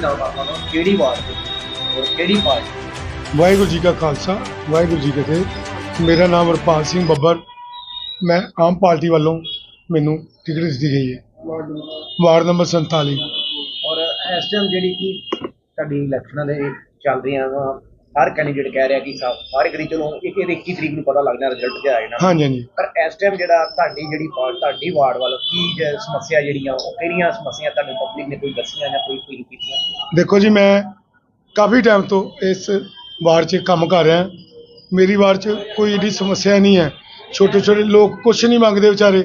ਨਾਮ ਆ ਤੁਹਾਨੂੰ ਕਿਹੜੀ ਵਾਰਡ ਦੇ ਔਰ ਕਿਹੜੀ ਪਾਰਟੀ ਵਾਹਿਗੁਰੂ ਜੀ ਕਾ ਖਾਲਸਾ ਵਾਹਿਗੁਰੂ ਜੀ ਕੀ ਫਤਿਹ। ਮੇਰਾ ਨਾਮ ਹਰਪਾਲ ਸਿੰਘ ਬੱਬਰ। ਮੈਂ ਆਮ ਪਾਰਟੀ ਵੱਲੋਂ ਮੈਨੂੰ ਟਿਕਟ ਦਿੱਤੀ ਗਈ ਹੈ। ਵਾਰਡ ਨੰਬਰ 47 ਔਰ ਇਸ ਟਾਈਮ ਜਿਹੜੀ ਕਿ ਤੁਹਾਡੀ ਇਲੈਕਸ਼ਨਾਂ ਦੇ ਚੱਲ ਰਹੀਆਂ ਵਾ ਹਰ ਕੈਂਡੀਡੇਟ ਕਹਿ ਰਿਹਾ ਕਿ ਸਾ- ਸਾਰੇ ਕਰੀ ਚਲੋ ਇੱਕ ਇਹਦੇ 21 ਤਰੀਕ ਨੂੰ ਪਤਾ ਲੱਗ ਜਾਣਾ ਰਿਜ਼ਲਟ ਤੇ ਆ ਜਾਣਾ ਹਾਂਜੀ ਹਾਂਜੀ। ਪਰ ਇਸ ਟਾਈਮ ਜਿਹੜਾ ਤੁਹਾਡੀ ਜਿਹੜੀ ਪਾਰਟ ਤੁਹਾਡੀ ਵਾਰਡ ਵੱਲ ਕੀ ਜ- ਸਮੱਸਿਆ ਜਿਹੜੀਆਂ ਉਹ ਕਿਹੜੀਆਂ ਸਮੱਸਿਆ ਤੁਹਾਨੂੰ ਪਬਲਿਕ ਨੇ ਕੋਈ ਦੱਸੀਆਂ ਜਾਂ ਕੋਈ ਕੋਈ ਕੀਤੀਆਂ? ਦੇਖੋ ਜੀ ਮੈਂ ਕਾਫੀ ਟਾਈਮ ਤੋਂ ਇਸ ਵਾਰਡ 'ਚ ਕੰਮ ਕਰ ਰਿਹਾ। ਮੇਰੀ ਵਾਰਡ 'ਚ ਕੋਈ ਏਡੀ ਸਮੱਸਿਆ ਨਹੀਂ ਹੈ। ਛੋਟੇ ਛੋਟੇ ਲੋਕ ਕੁਛ ਨਹੀਂ ਮੰਗਦੇ ਵਿਚਾਰੇ।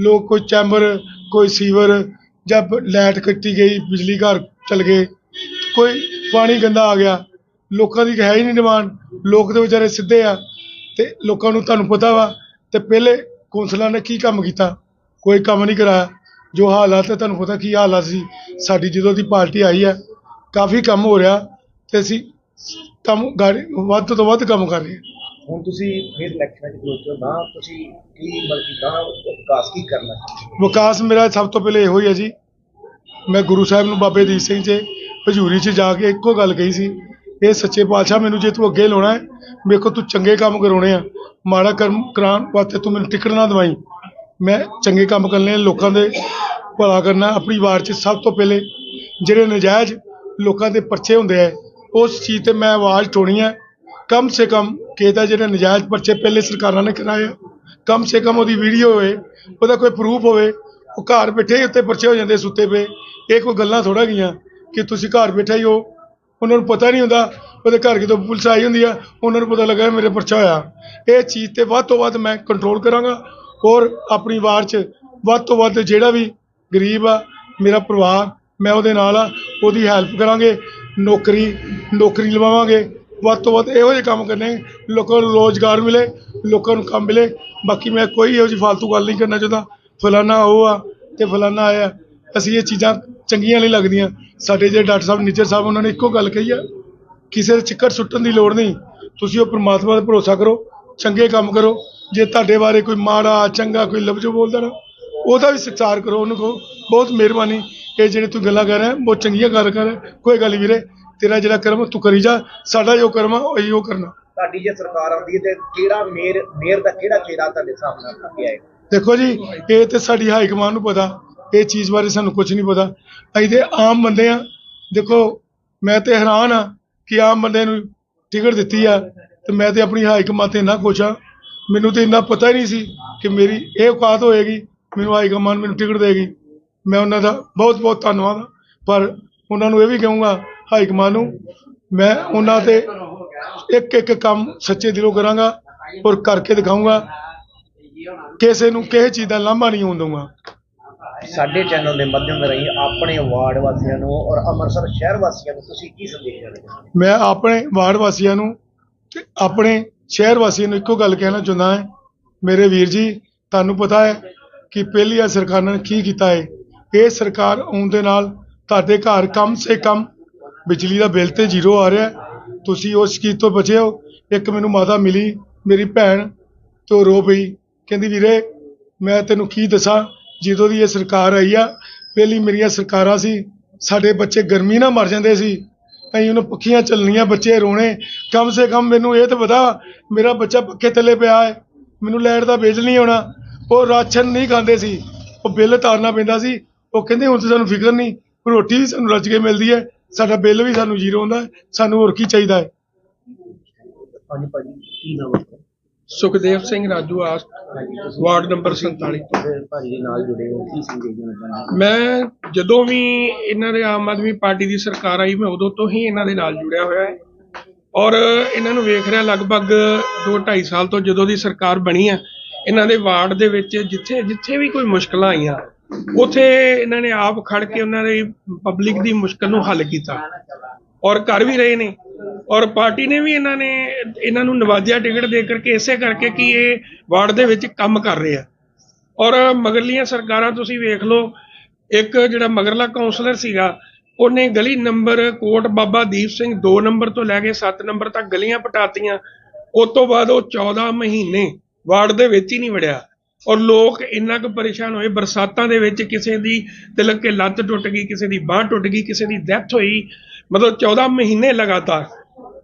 ਲੋਕ ਕੋਈ ਚੈਂਬਰ ਕੋਈ ਸੀਵਰ ਜਾਂ ਬ- ਲਾਈਟ ਕੱਟੀ ਗਈ ਬਿਜਲੀ ਘਰ ਚਲ ਗਏ। ਕੋਈ ਪਾਣੀ ਗੰਦਾ ਆ ਗਿਆ। ਲੋਕਾਂ ਦੀ ਹੈ ਹੀ ਨਹੀਂ ਡਿਮਾਂਡ। ਲੋਕ ਦੇ ਵਿਚਾਰੇ ਸਿੱਧੇ ਆ ਤੇ ਲੋਕਾਂ ਨੂੰ ਤੁਹਾਨੂੰ ਪਤਾ ਵਾ। ਤੇ ਪਹਿਲੇ ਕੌਂਸਲਰਾਂ ਨੇ ਕੀ ਕੰਮ ਕੀਤਾ? ਕੋਈ ਕੰਮ ਨਹੀਂ ਕਰਾਇਆ। ਜੋ ਹਾਲਾਤ ਹੈ ਤੁਹਾਨੂੰ ਪਤਾ ਕੀ ਹਾਲਾਤ ਸੀ? ਸਾਡੀ ਜਦੋਂ ਦੀ ਪਾਰਟੀ ਆਈ ਹੈ ਕਾਫੀ ਕੰਮ ਹੋ ਰਿਹਾ ਤੇ ਅਸੀਂ ਕੰਮ ਗਾੜੀ ਵੱਧ ਤੋਂ ਵੱਧ ਕੰਮ ਕਰ ਰਹੇ ਹਾਂ। ਹੁਣ ਤੁਸੀਂ ਫਿਰ ਇਲੈਕਸ਼ਨਾਂ 'ਚ ਖਲੋਤੇ ਹੋ ਨਾ ਤੁਸੀਂ ਕੀ ਬਲਕਿ ਗਾਂ ਵਿਕਾਸ ਕੀ ਕਰਨਾ? ਵਿਕਾਸ ਮੇਰਾ ਸਭ ਤੋਂ ਪਹਿਲੇ ਇਹੋ ਹੀ ਹੈ ਜੀ। ਮੈਂ ਗੁਰੂ ਸਾਹਿਬ ਨੂੰ ਬਾਬੇ ਦੀਪ ਸਿੰਘ 'ਚ ਹਜ਼ੂਰੀ 'ਚ ਜਾ ਕੇ ਇੱਕੋ ਗੱਲ ਕਹੀ ਸੀ ਇਹ ਸੱਚੇ ਪਾਤਸ਼ਾਹ, ਮੈਨੂੰ ਜੇ ਤੂੰ ਅੱਗੇ ਲਾਉਣਾ ਹੈ, ਮੇਰੇ ਕੋਲ ਤੂੰ ਚੰਗੇ ਕੰਮ ਕਰਾਉਣੇ ਆ। ਮਾੜਾ ਕਰਮ ਕਰਾਉਣ ਵਾਸਤੇ ਤੂੰ ਮੈਨੂੰ ਟਿਕਟ ਨਾ ਦਵਾਈ। ਮੈਂ ਚੰਗੇ ਕੰਮ ਕਰਨੇ ਲੋਕਾਂ ਦੇ ਭਲਾ ਕਰਨਾ, ਆਪਣੀ ਵਾਰ 'ਚ ਸਭ ਤੋਂ ਪਹਿਲੇ ਜਿਹੜੇ ਨਜਾਇਜ਼ ਲੋਕਾਂ ਦੇ ਪਰਚੇ ਹੁੰਦੇ ਆ, ਉਸ ਚੀਜ਼ ਤੇ ਮੈਂ ਆਵਾਜ਼ ਉਠਾਉਣੀ ਹੈ ਕਮ ਸੇ ਕਮ ਕਿਹਦਾ ਜਿਹੜੇ ਨਜਾਇਜ਼ ਪਰਚੇ ਪਹਿਲੇ ਸਰਕਾਰਾਂ ਨੇ ਕਰਾਏ ਆ, ਕਮ ਸੇ ਕਮ ਉਹਦੀ ਵੀਡੀਓ ਹੋਵੇ, ਉਹਦਾ ਕੋਈ ਪ੍ਰੂਫ ਹੋਵੇ, ਉਹ ਘਰ ਬੈਠੇ ਹੀ ਉੱਤੇ ਪਰਚੇ ਹੋ ਜਾਂਦੇ ਸੁੱਤੇ ਪਏ। ਇਹ ਕੋਈ ਗੱਲਾਂ ਥੋੜਾ ਗਈਆਂ ਕਿ ਤੁਸੀਂ ਘਰ ਬੈਠੇ ਹੀ ਹੋ ਉਹਨਾਂ ਨੂੰ ਪਤਾ ਨਹੀਂ ਹੁੰਦਾ, ਉਹਦੇ ਘਰ ਕਿਤੋਂ ਪੁਲਿਸ ਆਈ ਹੁੰਦੀ ਆ, ਉਹਨਾਂ ਨੂੰ ਪਤਾ ਲੱਗਾ ਮੇਰੇ ਪਰਚਾ ਹੋਇਆ। ਇਹ ਚੀਜ਼ ਤੇ ਵੱਧ ਤੋਂ ਵੱਧ ਮੈਂ ਕੰਟਰੋਲ ਕਰਾਂਗਾ ਔਰ ਆਪਣੀ ਵਾਰ 'ਚ ਵੱਧ ਤੋਂ ਵੱਧ ਜਿਹੜਾ ਵੀ ਗਰੀਬ ਆ, ਮੇਰਾ ਪਰਿਵਾਰ, ਮੈਂ ਉਹਦੇ ਨਾਲ ਆ, ਉਹਦੀ ਹੈਲਪ ਕਰਾਂਗੇ, ਨੌਕਰੀ ਨੌਕਰੀ ਲਵਾਵਾਂਗੇ। ਵੱਧ ਤੋਂ ਵੱਧ ਇਹੋ ਜਿਹੇ ਕੰਮ ਕਰਨੇ, ਲੋਕਾਂ ਨੂੰ ਰੋਜ਼ਗਾਰ ਮਿਲੇ, ਲੋਕਾਂ ਨੂੰ ਕੰਮ ਮਿਲੇ। ਬਾਕੀ ਮੈਂ ਕੋਈ ਇਹੋ ਜਿਹੀ ਫालतू ਗੱਲ ਨਹੀਂ ਕਰਨਾ ਚਾਹੁੰਦਾ। ਫਲਾਨਾ ਉਹ ਆ ਤੇ ਫਲਾਨਾ ਆਇਆ। ਅਸੀਂ ਇਹ ਚੀਜ਼ਾਂ ਚੰਗੀਆਂ ਨਹੀਂ ਲੱਗਦੀਆਂ। ਸਾਡੇ ਜਿਹੜੇ ਡਾਕਟਰ ਸਾਹਿਬ ਨਿੱਜਰ ਸਾਹਿਬ ਉਹਨਾਂ ਨੇ ਇੱਕੋ ਗੱਲ ਕਹੀ ਆ ਕਿਸੇ ਦੇ ਚਿੱਕੜ ਸੁੱਟਣ ਦੀ ਲੋੜ ਨਹੀਂ। ਤੁਸੀਂ ਉਹ ਪ੍ਰਮਾਤਮਾ ਤੇ ਭਰੋਸਾ ਕਰੋ ਚੰਗੇ ਕੰਮ ਕਰੋ। ਜੇ ਤੁਹਾਡੇ ਬਾਰੇ ਕੋਈ ਮਾੜਾ ਚੰਗਾ ਕੋਈ ਲਫ਼ਜ਼ ਬੋਲਦਾ ਨਾ ਉਹਦਾ ਵੀ ਸਤਿਕਾਰ ਕਰੋ ਉਹਨੂੰ ਕਹੋ ਬਹੁਤ ਮਿਹਰਬਾਨੀ। ਇਹ ਜਿਹੜੇ ਤੂੰ ਗੱਲਾਂ ਕਰ ਰਿਹਾ ਬਹੁਤ ਚੰਗੀਆਂ ਗੱਲ ਕਰ ਰਿਹਾ। ਕੋਈ ਗੱਲ ਵੀਰੇ ਤੇਰਾ ਜਿਹੜਾ ਕਰਮ ਤੂੰ ਕਰੀ ਜਾ। ਸਾਡਾ ਜੋ ਕਰਮ ਆ ਉਹੀ ਉਹ ਕਰਨਾ। ਤੁਹਾਡੀ ਜੇ ਸਰਕਾਰ ਆਉਂਦੀ ਹੈ ਤੇ ਕਿਹੜਾ ਮੇਅਰ ਮੇਅਰ ਦਾ ਕਿਹੜਾ ਚਿਹਰਾ ਤੁਹਾਡੇ ਸਾਹਮਣੇ ਆਏਗਾ? ਦੇਖੋ ਜੀ ਇਹ ਤੇ ਸਾਡੀ ਹਾਈ ਕਮਾਂਡ ਨੂੰ ਪਤਾ। ਇਹ ਚੀਜ਼ ਬਾਰੇ ਸਾਨੂੰ ਕੁਝ ਨਹੀਂ ਪਤਾ। ਅਸੀਂ ਤੇ ਆਮ ਬੰਦੇ ਆ। ਦੇਖੋ, ਮੈਂ ਤੇ ਹੈਰਾਨ ਆ ਕਿ ਆਮ ਬੰਦੇ ਨੂੰ ਟਿਕਟ ਦਿੱਤੀ ਆ ਤੇ ਮੈਂ ਤੇ ਆਪਣੀ ਹਾਈ ਕਮਾਂਡ ਤੇ ਇੰਨਾ ਖੁਸ਼ ਆ। ਮੈਨੂੰ ਤੇ ਇੰਨਾ ਪਤਾ ਹੀ ਨਹੀਂ ਸੀ ਕਿ ਮੇਰੀ ਇਹ ਔਕਾਤ ਹੋਏਗੀ, ਮੈਨੂੰ ਹਾਈ ਕਮਾਂਡ ਮੈਨੂੰ ਟਿਕਟ ਦੇਗੀ। ਮੈਂ ਉਹਨਾਂ ਦਾ ਬਹੁਤ ਬਹੁਤ ਧੰਨਵਾਦ ਆ। ਪਰ ਉਹਨਾਂ ਨੂੰ ਇਹ ਵੀ ਕਹੂੰਗਾ, ਹਾਈ ਕਮਾਂਡ ਨੂੰ, ਮੈਂ ਉਹਨਾਂ ਤੇ ਇੱਕ ਇੱਕ ਕੰਮ ਸੱਚੇ ਦਿਲੋਂ ਕਰਾਂਗਾ ਔਰ ਕਰਕੇ ਦਿਖਾਊਂਗਾ। ਕਿਸੇ ਨੂੰ ਕਿਸੇ ਚੀਜ਼ ਦਾ ਲਾਂਭਾ ਨਹੀਂ ਹੋਣ ਦਊਂਗਾ। ਸਾਡੇ ਚੈਨਲ ਦੇ ਮਾਧਿਅਮ ਰਾਹੀਂ ਆਪਣੇ ਵਾਰਡ ਵਾਸੀਆਂ ਨੂੰ ਔਰ ਅੰਮ੍ਰਿਤਸਰ ਸ਼ਹਿਰ ਵਾਸੀਆਂ ਨੂੰ ਤੁਸੀਂ ਕੀ ਸੰਦੇਸ਼ ਦੇਣਾ ਚਾਹੁੰਦੇ ਮੈਂ ਆਪਣੇ ਵਾਰਡ ਵਾਸੀਆਂ ਨੂੰ ਤੇ ਆਪਣੇ ਸ਼ਹਿਰ ਵਾਸੀਆਂ ਨੂੰ ਇੱਕੋ ਗੱਲ ਕਹਿਣਾ ਚਾਹੁੰਦਾ ਹਾਂ। ਮੇਰੇ ਵੀਰ ਜੀ, ਤੁਹਾਨੂੰ ਪਤਾ ਹੈ ਕਿ ਪਹਿਲੀ ਆ ਸਰਕਾਰ ਨੇ ਕੀ ਕੀਤਾ ਹੈ? ਇਹ ਸਰਕਾਰ ਆਉਣ ਦੇ ਨਾਲ ਤੁਹਾਡੇ ਘਰ ਕਮ ਸੇ ਕਮ ਬਿਜਲੀ ਦਾ ਬਿੱਲ ਤੇ ਜ਼ੀਰੋ ਆ ਰਿਹਾ ਤੁਸੀਂ ਉਸ ਚੀਜ਼ ਤੋਂ ਬਚੇ ਹੋ। ਇੱਕ ਮੈਨੂੰ ਮਾਤਾ ਮਿਲੀ, ਮੇਰੀ ਭੈਣ ਤੇ ਰੋ ਪਈ। ਕਹਿੰਦੀ, ਵੀਰੇ, ਮੈਂ ਤੈਨੂੰ ਕੀ ਦੱਸਾਂ? ਜਦੋਂ ਦੀ ਇਹ ਸਰਕਾਰ ਆਈ ਆ, ਪਹਿਲੀ ਮੇਰੀਆਂ ਸਰਕਾਰਾਂ ਸੀ, ਸਾਡੇ ਬੱਚੇ ਗਰਮੀ ਨਾਲ ਮਰ ਜਾਂਦੇ ਸੀ। ਅਸੀਂ ਉਹਨੂੰ ਪੱਖੀਆਂ ਚੱਲਣੀਆਂ, ਬੱਚੇ ਰੋਣੇ। ਕਮ ਸੇ ਕਮ ਮੈਨੂੰ ਇਹ ਤਾਂ ਪਤਾ, ਮੇਰਾ ਬੱਚਾ ਪੱਖੇ ਥੱਲੇ ਪਿਆ ਹੈ, ਮੈਨੂੰ ਲਾਈਟ ਦਾ ਬਿੱਲ ਨਹੀਂ ਆਉਣਾ। ਉਹ ਰਾਸ਼ਨ ਨਹੀਂ ਖਾਂਦੇ ਸੀ, ਉਹ ਬਿੱਲ ਤਾਰਨਾ ਪੈਂਦਾ ਸੀ। ਉਹ ਕਹਿੰਦੇ ਹੁਣ ਤਾਂ ਸਾਨੂੰ ਫਿਕਰ ਨਹੀਂ, ਰੋਟੀ ਵੀ ਸਾਨੂੰ ਰੱਜ ਕੇ ਮਿਲਦੀ ਹੈ, ਸਾਡਾ ਬਿੱਲ ਵੀ ਸਾਨੂੰ ਜ਼ੀਰੋ ਹੁੰਦਾ ਸਾਨੂੰ ਹੋਰ ਕੀ ਚਾਹੀਦਾ ਹੈ? ਹਾਂਜੀ ਭਾਜੀ, ਕੀ ਨਾਮ ਹੈ? ਸੁਖਦੇਵ ਸਿੰਘ ਰਾਜੂ ਆਸ ਵਾਰਡ ਨੰਬਰ 47 ਤੁਸੀਂ ਭਾਜੀ ਦੇ ਨਾਲ ਜੁੜੇ ਹੋ ਕੀ ਸੰਦੇਸ਼ ਦੇਣਾ ਚਾਹੁੰਦੇ ਹੋ? ਮੈਂ ਜਦੋਂ ਵੀ ਇਹਨਾਂ ਦੇ ਆਮ ਆਦਮੀ ਪਾਰਟੀ ਦੀ ਸਰਕਾਰ ਆਈ ਮੈਂ ਉਦੋਂ ਤੋਂ ਹੀ ਇਹਨਾਂ ਦੇ ਨਾਲ ਜੁੜਿਆ ਹੋਇਆ ਹੈ। ਔਰ ਇਹਨਾਂ ਨੂੰ ਵੇਖ ਰਿਹਾ ਲਗਭਗ 2.5 ਸਾਲ ਤੋਂ ਜਦੋਂ ਦੀ ਸਰਕਾਰ ਬਣੀ ਆ ਇਹਨਾਂ ਦੇ ਵਾਰਡ ਦੇ ਵਿੱਚ ਜਿੱਥੇ ਜਿੱਥੇ ਵੀ ਕੋਈ ਮੁਸ਼ਕਲਾਂ ਆਈਆਂ ਉਥੇ ਇਹਨਾਂ ਨੇ ਆਪ ਖੜ ਕੇ ਉਹਨਾਂ ਦੀ ਪਬਲਿਕ ਦੀ ਮੁਸ਼ਕਲ ਨੂੰ ਹੱਲ ਕੀਤਾ। ਔਰ ਕਰ ਵੀ ਰਹੇ ਨੇ। ਔਰ ਪਾਰਟੀ ਨੇ ਵੀ ਇਹਨਾਂ ਨੇ, ਇਹਨਾਂ ਨੂੰ ਨਵਾਜਿਆ ਟਿਕਟ ਦੇ ਕਰਕੇ ਇਸੇ ਕਰਕੇ ਕਿ ਇਹ ਵਾਰਡ ਦੇ ਵਿੱਚ ਕੰਮ ਕਰ ਰਹੇ ਆ। ਔਰ ਮਗਰਲੀਆਂ ਸਰਕਾਰਾਂ, ਤੁਸੀਂ ਵੇਖ ਲਓ, ਇੱਕ ਜਿਹੜਾ ਮਗਰਲਾ ਕਾਉਂਸਲਰ ਸੀਗਾ, ਉਹਨੇ ਗਲੀ ਨੰਬਰ ਕੋਟ ਬਾਬਾ ਦੀਪ ਸਿੰਘ 2 ਨੰਬਰ ਤੋਂ ਲੈ ਕੇ 7 ਨੰਬਰ ਤੱਕ ਗਲੀਆਂ ਪਟਾਤੀਆਂ। ਉਸ ਤੋਂ ਬਾਅਦ ਉਹ 14 ਮਹੀਨੇ ਵਾਰਡ ਦੇ ਵਿੱਚ ਹੀ ਨਹੀਂ ਵੜਿਆ। ਔਰ ਲੋਕ ਇੰਨਾ ਕੁ ਪਰੇਸ਼ਾਨ ਹੋਏ, ਬਰਸਾਤਾਂ ਦੇ ਵਿੱਚ ਕਿਸੇ ਦੀ ਤਿਲਕ ਕੇ ਲੱਤ ਟੁੱਟ ਗਈ, ਕਿਸੇ ਦੀ ਬਾਹ ਟੁੱਟ ਗਈ, ਕਿਸੇ ਦੀ ਡੈਥ ਹੋਈ। ਮਤਲਬ 14 ਮਹੀਨੇ ਲਗਾਤਾਰ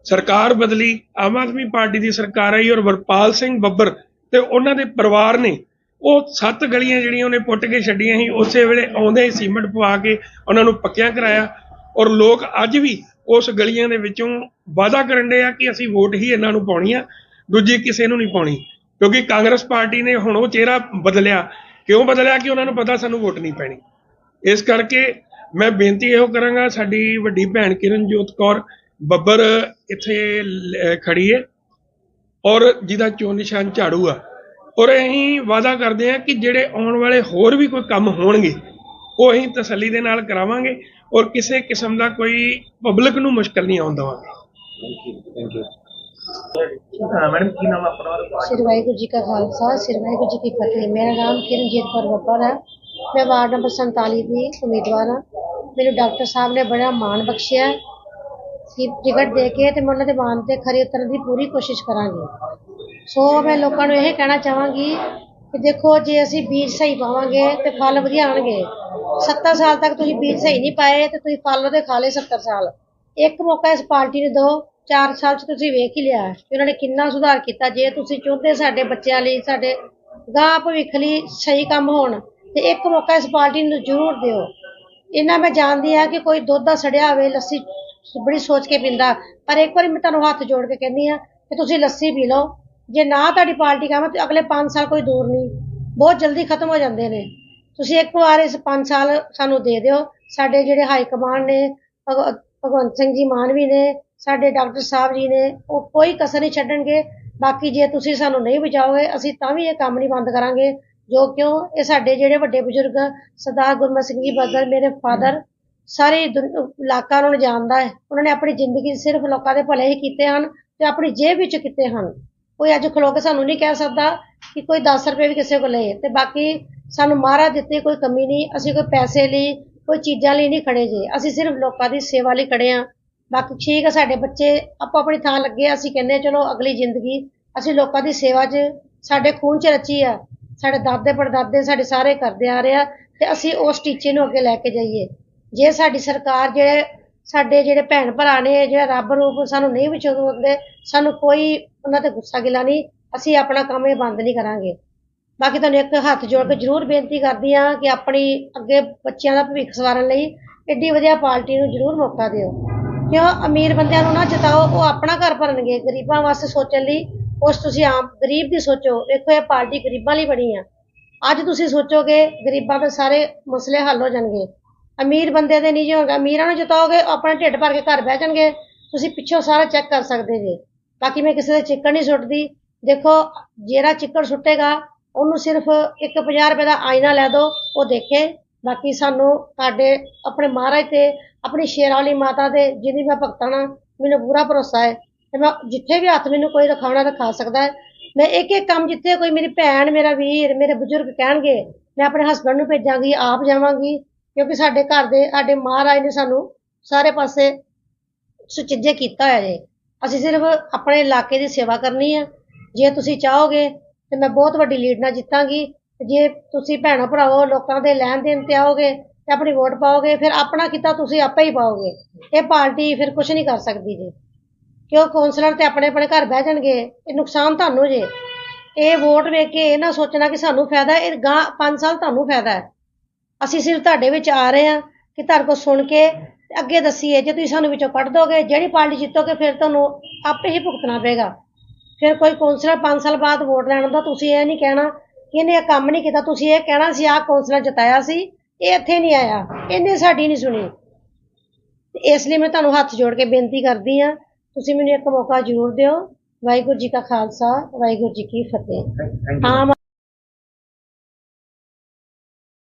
ਸਰਕਾਰ ਬਦਲੀ, ਆਮ ਆਦਮੀ ਪਾਰਟੀ ਦੀ ਸਰਕਾਰ ਆਈ ਔਰ ਵਰਪਾਲ ਸਿੰਘ ਬੱਬਰ ਤੇ ਉਹਨਾਂ ਦੇ ਪਰਿਵਾਰ ਨੇ ਉਹ ਸੱਤ ਗਲੀਆਂ ਜਿਹੜੀਆਂ ਉਹਨੇ ਪੁੱਟ ਕੇ ਛੱਡੀਆਂ ਸੀ, ਉਸੇ ਵੇਲੇ ਆਉਂਦੇ ਹੀ ਸੀਮੈਂਟ ਪਵਾ ਕੇ ਉਹਨਾਂ ਨੂੰ ਪੱਕਿਆਂ ਕਰਾਇਆ ਔਰ ਲੋਕ ਅੱਜ ਵੀ ਉਸ ਗਲੀਆਂ ਦੇ ਵਿੱਚੋਂ ਵਾਅਦਾ ਕਰਨ ਦੇ ਆ ਕਿ ਅਸੀਂ ਵੋਟ ਹੀ ਇਹਨਾਂ ਨੂੰ ਪਾਉਣੀ ਆ, ਦੂਜੀ ਕਿਸੇ ਨੂੰ ਨਹੀਂ ਪਾਉਣੀ, ਕਿਉਂਕਿ ਕਾਂਗਰਸ ਪਾਰਟੀ ਨੇ ਹੁਣ ਉਹ ਚਿਹਰਾ ਬਦਲਿਆ, ਕਿਉਂ ਬਦਲਿਆ ਕਿ ਉਹਨਾਂ ਨੂੰ ਪਤਾ ਸਾਨੂੰ ਵੋਟ ਨਹੀਂ ਪੈਣੀ। ਇਸ ਕਰਕੇ ਮੈਂ ਬੇਨਤੀ ਇਹੋ ਕਰਾਂਗਾ ਸਾਡੀ ਵੱਡੀ ਭੈਣ ਕਿਰਨਜੋਤ ਕੌਰ ਬੱਬਰ ਇੱਥੇ ਖੜੀ ਹੈ ਔਰ ਜਿਹਦਾ ਚੋਣ ਨਿਸ਼ਾਨ ਝਾੜੂ ਆ। ਔਰ ਅਸੀਂ ਵਾਅਦਾ ਕਰਦੇ ਹਾਂ ਕਿ ਜਿਹੜੇ ਆਉਣ ਵਾਲੇ ਹੋਰ ਵੀ ਕੋਈ ਕੰਮ ਹੋਣਗੇ ਉਹ ਅਸੀਂ ਤਸੱਲੀ ਦੇ ਨਾਲ ਕਰਾਵਾਂਗੇ ਔਰ ਕਿਸੇ ਕਿਸਮ ਦਾ ਕੋਈ ਪਬਲਿਕ ਨੂੰ ਮੁਸ਼ਕਲ ਨਹੀਂ ਆਉਣ ਦਵਾਂਗੇ। ਥੈਂਕ ਵਾਹਿਗੁਰੂ ਜੀ ਕਾ ਖਾਲਸਾ ਸ੍ਰੀ ਜੀ ਕੀ ਫਤਿਹ। ਮੇਰਾ ਨਾਮ ਕਿਰਨਜੀਤ ਕੌਰ ਬੱਬਰ ਹੈ ਮੈਂ ਵਾਰਡ ਨੰਬਰ 47 ਦੀ ਉਮੀਦਵਾਰ ਹਾਂ। ਮੈਨੂੰ ਡਾਕਟਰ ਸਾਹਿਬ ਨੇ ਬੜਾ ਮਾਣ ਬਖਸ਼ਿਆ ਕਿ ਟਿਕਟ ਦੇ ਕੇ ਤੇ ਮੈਂ ਉਹਨਾਂ ਦੇ ਮਾਣ ਤੇ ਖਰੇ ਉਤਰਨ ਦੀ ਪੂਰੀ ਕੋਸ਼ਿਸ਼ ਕਰਾਂਗੀ। ਸੋ ਮੈਂ ਲੋਕਾਂ ਨੂੰ ਇਹ ਕਹਿਣਾ ਚਾਹਾਂਗੀ ਕਿ ਦੇਖੋ, ਜੇ ਅਸੀਂ ਬੀਜ ਸਹੀ ਪਾਵਾਂਗੇ ਤੇ ਫਲ ਵਧੀਆ ਆਣਗੇ। 70 ਸਾਲ ਤੱਕ ਤੁਸੀਂ ਬੀਜ ਸਹੀ ਨਹੀਂ ਪਾਏ ਤੇ ਤੁਸੀਂ ਫਲ ਉਹਦੇ ਖਾ ਲਏ 70 ਸਾਲ। ਇੱਕ ਮੌਕਾ ਇਸ ਪਾਰਟੀ ਨੂੰ ਦਿਓ 4 ਸਾਲ ਚ ਤੁਸੀਂ ਵੇਖ ਹੀ ਲਿਆ ਕਿ ਉਹਨਾਂ ਨੇ ਕਿੰਨਾ ਸੁਧਾਰ ਕੀਤਾ। ਜੇ ਤੁਸੀਂ ਚਾਹੁੰਦੇ ਸਾਡੇ ਬੱਚਿਆਂ ਲਈ, ਸਾਡੇ ਗਾਹ ਭਵਿੱਖ ਲਈ ਸਹੀ ਕੰਮ ਹੋਣ ਤੇ ਇੱਕ ਮੌਕਾ ਇਸ ਪਾਰਟੀ ਨੂੰ ਜ਼ਰੂਰ ਦਿਓ। ਇਹਨਾਂ ਮੈਂ ਜਾਣਦੀ ਹਾਂ ਕਿ ਕੋਈ ਦੁੱਧ ਦਾ ਸੜਿਆ ਹੋਵੇ, ਲੱਸੀ ਬੜੀ ਸੋਚ ਕੇ ਪੀਂਦਾ, ਪਰ ਇੱਕ ਵਾਰੀ ਮੈਂ ਤੁਹਾਨੂੰ ਹੱਥ ਜੋੜ ਕੇ ਕਹਿੰਦੀ ਆ ਕਿ ਤੁਸੀਂ ਲੱਸੀ ਪੀ ਲਓ। ਜੇ ਨਾ ਤੁਹਾਡੀ ਪਾਰਟੀ ਕੰਮ ਤੇ ਅਗਲੇ 5 ਸਾਲ ਕੋਈ ਦੂਰ ਨਹੀਂ। ਬਹੁਤ ਜਲਦੀ ਖਤਮ ਹੋ ਜਾਂਦੇ ਨੇ। ਤੁਸੀਂ ਇੱਕ ਵਾਰ ਇਸ 5 ਸਾਲ ਸਾਨੂੰ ਦੇ ਦਿਓ। ਸਾਡੇ ਜਿਹੜੇ ਹਾਈ ਕਮਾਂਡ ਨੇ ਭਗਵ- ਭਗਵੰਤ ਸਿੰਘ ਜੀ ਮਾਨਵੀ ਨੇ, ਸਾਡੇ ਡਾਕਟਰ ਸਾਹਿਬ ਜੀ ਨੇ, ਉਹ ਕੋਈ ਕਸਰ ਨਹੀਂ ਛੱਡਣਗੇ। ਬਾਕੀ ਜੇ ਤੁਸੀਂ ਸਾਨੂੰ ਨਹੀਂ ਬਚਾਓਗੇ, ਅਸੀਂ ਤਾਂ ਵੀ ਇਹ ਕੰਮ ਨਹੀਂ ਬੰਦ ਕਰਾਂਗੇ। ਜੋ ਕਿਉਂ? ਇਹ ਸਾਡੇ ਜਿਹੜੇ ਵੱਡੇ ਬਜ਼ੁਰਗ ਸਰਦਾਰ ਗੁਰਮਤ ਸਿੰਘ ਜੀ ਬਦਲ, ਮੇਰੇ ਫਾਦਰ ਸਾਰੇ ਦੁਨ- ਇਲਾਕਾ ਉਹਨਾਂ ਨੂੰ ਜਾਣਦਾ ਹੈ। ਉਹਨਾਂ ਨੇ ਆਪਣੀ ਜ਼ਿੰਦਗੀ ਸਿਰਫ ਲੋਕਾਂ ਦੇ ਭਲੇ ਹੀ ਕੀਤੇ ਹਨ ਤੇ ਆਪਣੀ ਜੇਬ ਵਿੱਚ ਕੀਤੇ ਹਨ। ਕੋਈ ਅੱਜ ਖਲੋ ਕੇ ਸਾਨੂੰ ਨਹੀਂ ਕਹਿ ਸਕਦਾ ਕਿ ਕੋਈ 10 ਰੁਪਏ ਵੀ ਕਿਸੇ ਕੋਲ ਲਏ। ਤੇ ਬਾਕੀ ਸਾਨੂੰ ਮਾਰਾ ਦਿੱਤੀ ਕੋਈ ਕਮੀ ਨਹੀਂ, ਅਸੀਂ ਕੋਈ ਪੈਸੇ ਲਈ, ਕੋਈ ਚੀਜ਼ਾਂ ਲਈ ਨਹੀਂ ਖੜੇ ਜੇ। ਅਸੀਂ ਸਿਰਫ ਲੋਕਾਂ ਦੀ ਸੇਵਾ ਲਈ ਖੜੇ ਆ ਬਾਕੀ ਠੀਕ ਆ, ਸਾਡੇ ਬੱਚੇ ਆਪੋ ਆਪਣੀ ਥਾਂ ਲੱਗੇ ਅਸੀਂ ਕਹਿੰਦੇ ਹਾਂ, ਚਲੋ ਅਗਲੀ ਜ਼ਿੰਦਗੀ ਅਸੀਂ ਲੋਕਾਂ ਦੀ ਸੇਵਾ 'ਚ, ਸਾਡੇ ਖੂਨ 'ਚ ਰਚੀ ਆ। ਸਾਡੇ ਦਾਦੇ ਪੜਦਾਦੇ ਸਾਡੇ ਸਾਰੇ ਕਰਦੇ ਆ ਰਹੇ ਆ ਤੇ ਅਸੀਂ ਉਸ ਟੀਚੇ ਨੂੰ ਅੱਗੇ ਲੈ ਕੇ ਜਾਈਏ। ਜੇ ਸਾਡੀ ਸਰਕਾਰ ਜਿਹੜੇ ਸਾਡੇ ਜਿਹੜੇ ਭੈਣ ਭਰਾ ਨੇ, ਜਿਹੜਾ ਰੱਬ ਰੂਪ ਸਾਨੂੰ ਨਹੀਂ ਵਿਚੋਦਦੇ ਸਾਨੂੰ ਕੋਈ ਉਹਨਾਂ ਤੇ ਗੁੱਸਾ ਗਿਲਾ ਨਹੀਂ, ਅਸੀਂ ਆਪਣਾ ਕੰਮ ਇਹ ਬੰਦ ਨਹੀਂ ਕਰਾਂਗੇ। ਬਾਕੀ ਤੁਹਾਨੂੰ ਇੱਕ ਹੱਥ ਜੋੜ ਕੇ ਜ਼ਰੂਰ ਬੇਨਤੀ ਕਰਦੀ ਹਾਂ ਕਿ ਆਪਣੀ ਅੱਗੇ ਬੱਚਿਆਂ ਦਾ ਭਵਿੱਖ ਸਵਾਰਨ ਲਈ ਏਡੀ ਵਧੀਆ ਪਾਰਟੀ ਨੂੰ ਜ਼ਰੂਰ ਮੌਕਾ ਦਿਓ। ਕਿਉਂ? ਅਮੀਰ ਬੰਦਿਆਂ ਨੂੰ ਨਾ ਜਿਤਾਓ, ਉਹ ਆਪਣਾ ਘਰ ਭਰਨਗੇ, ਗਰੀਬਾਂ ਵਾਸਤੇ ਸੋਚਣ ਲਈ ਉਸ ਤੁਸੀਂ ਆਮ ਗਰੀਬ ਦੀ ਸੋਚੋ ਵੇਖੋ ਇਹ ਪਾਰਟੀ ਗਰੀਬਾਂ ਲਈ ਬਣੀ ਆ। ਅੱਜ ਤੁਸੀਂ ਸੋਚੋਗੇ ਗਰੀਬਾਂ ਦੇ ਸਾਰੇ ਮਸਲੇ ਹੱਲ ਹੋ ਜਾਣਗੇ। ਅਮੀਰ ਬੰਦੇ ਦੇ ਨਹੀਂ ਜੇ ਹੋਗਾ ਅਮੀਰਾਂ ਨੂੰ ਜਿਤਾਓਗੇ, ਉਹ ਆਪਣਾ ਢਿੱਡ ਭਰ ਕੇ ਘਰ ਬਹਿ ਜਾਣਗੇ। ਤੁਸੀਂ ਪਿੱਛੋਂ ਸਾਰਾ ਚੈੱਕ ਕਰ ਸਕਦੇ ਜੇ। ਬਾਕੀ ਮੈਂ ਕਿਸੇ ਦੇ ਚਿੱਕੜ ਨਹੀਂ ਸੁੱਟਦੀ। ਦੇਖੋ, ਜਿਹੜਾ ਚਿੱਕੜ ਸੁੱਟੇਗਾ, ਉਹਨੂੰ ਸਿਰਫ ਇੱਕ 50 ਰੁਪਏ ਦਾ ਆਇਨਾ ਲੈ ਦਿਓ, ਉਹ ਦੇਖੇ। ਬਾਕੀ ਸਾਨੂੰ ਸਾਡੇ ਆਪਣੇ ਮਹਾਰਾਜ ਤੇ, ਆਪਣੀ ਸ਼ੇਰਾਂ ਵਾਲੀ ਮਾਤਾ ਦੇ ਜਿਹਦੀ ਮੈਂ ਭਗਤਾਂ ਨਾਲ ਮੈਨੂੰ ਪੂਰਾ ਭਰੋਸਾ ਹੈ। ਤੇ ਮੈਂ ਜਿੱਥੇ ਵੀ ਹੱਥ ਮੈਨੂੰ ਕੋਈ ਰਖਾਉਣਾ ਰਖਾ ਸਕਦਾ ਹੈ। ਮੈਂ ਇੱਕ ਇੱਕ ਕੰਮ ਜਿੱਥੇ ਕੋਈ ਮੇਰੀ ਭੈਣ, ਮੇਰਾ ਵੀਰ, ਮੇਰੇ ਬਜ਼ੁਰਗ ਕਹਿਣਗੇ, ਮੈਂ ਆਪਣੇ ਹਸਬੰਡ ਨੂੰ ਭੇਜਾਂਗੀ, ਆਪ ਜਾਵਾਂਗੀ, ਕਿਉਂਕਿ ਸਾਡੇ ਘਰ ਦੇ, ਸਾਡੇ ਮਹਾਰਾਜ ਨੇ ਸਾਨੂੰ ਸਾਰੇ ਪਾਸੇ ਸੁਚੱਜੇ ਕੀਤਾ ਹੋਇਆ ਜੇ। ਅਸੀਂ ਸਿਰਫ ਆਪਣੇ ਇਲਾਕੇ ਦੀ ਸੇਵਾ ਕਰਨੀ ਹੈ ਜੇ ਤੁਸੀਂ ਚਾਹੋਗੇ, ਤੇ ਮੈਂ ਬਹੁਤ ਵੱਡੀ ਲੀਡ ਨਾਲ ਜਿੱਤਾਂਗੀ। ਜੇ ਤੁਸੀਂ ਭੈਣਾਂ ਭਰਾਵੋ ਲੋਕਾਂ ਦੇ ਲੈਣ ਦੇਣ ਤੇ ਆਓਗੇ, ਤੇ ਆਪਣੀ ਵੋਟ ਪਾਓਗੇ, ਫਿਰ ਆਪਣਾ ਕੀਤਾ ਤੁਸੀਂ ਆਪੇ ਹੀ ਪਾਓਗੇ। ਇਹ ਪਾਰਟੀ ਫਿਰ ਕੁਝ ਨਹੀਂ ਕਰ ਸਕਦੀ ਜੀ। ਕਿ ਉਹ ਕੌਂਸਲਰ ਤੇ ਆਪਣੇ ਆਪਣੇ ਘਰ ਬਹਿ ਜਾਣਗੇ? ਇਹ ਨੁਕਸਾਨ ਤੁਹਾਨੂੰ ਜੇ। ਇਹ ਵੋਟ ਵੇਖ ਕੇ ਇਹ ਨਾ ਸੋਚਣਾ ਕਿ ਸਾਨੂੰ ਫਾਇਦਾ ਇਹ ਗਾਂ 5 ਸਾਲ ਤੁਹਾਨੂੰ ਫਾਇਦਾ ਹੈ। ਅਸੀਂ ਸਿਰਫ ਤੁਹਾਡੇ ਵਿੱਚ ਆ ਰਹੇ ਹਾਂ ਕਿ ਤੁਹਾਡੇ ਕੋਲ ਸੁਣ ਕੇ ਅੱਗੇ ਦੱਸੀਏ। ਜੇ ਤੁਸੀਂ ਸਾਨੂੰ ਵਿੱਚੋਂ ਕੱਢ ਦੋਗੇ, ਜਿਹੜੀ ਪਾਰਟੀ ਜਿੱਤੋਗੇ, ਫਿਰ ਤੁਹਾਨੂੰ ਆਪੇ ਹੀ ਭੁਗਤਣਾ ਪਏਗਾ। ਫਿਰ ਕੋਈ ਕੌਂਸਲਰ 5 ਸਾਲ ਬਾਅਦ ਵੋਟ ਲੈਣ ਦਾ ਤੁਸੀਂ ਇਹ ਨਹੀਂ ਕਹਿਣਾ ਕਿ ਇਹਨੇ ਇਹ ਕੰਮ ਨਹੀਂ ਕੀਤਾ। ਤੁਸੀਂ ਇਹ ਕਹਿਣਾ ਸੀ, ਆਹ ਕੌਂਸਲਰ ਜਿਤਾਇਆ ਸੀ, ਇਹ ਇੱਥੇ ਨਹੀਂ ਆਇਆ। ਇਹਨੇ ਸਾਡੀ ਨਹੀਂ ਸੁਣੀ। ਇਸ ਲਈ ਮੈਂ ਤੁਹਾਨੂੰ ਹੱਥ ਜੋੜ ਕੇ ਬੇਨਤੀ ਕਰਦੀ ਹਾਂ ਤੁਸੀਂ ਮੈਨੂੰ ਇੱਕ ਮੌਕਾ ਜ਼ਰੂਰ ਦਿਓ। ਵਾਹਿਗੁਰੂ ਜੀ ਕਾ ਖਾਲਸਾ ਵਾਹਿਗੁਰੂ ਜੀ ਕੀ ਫਤਿਹ। ਆਮ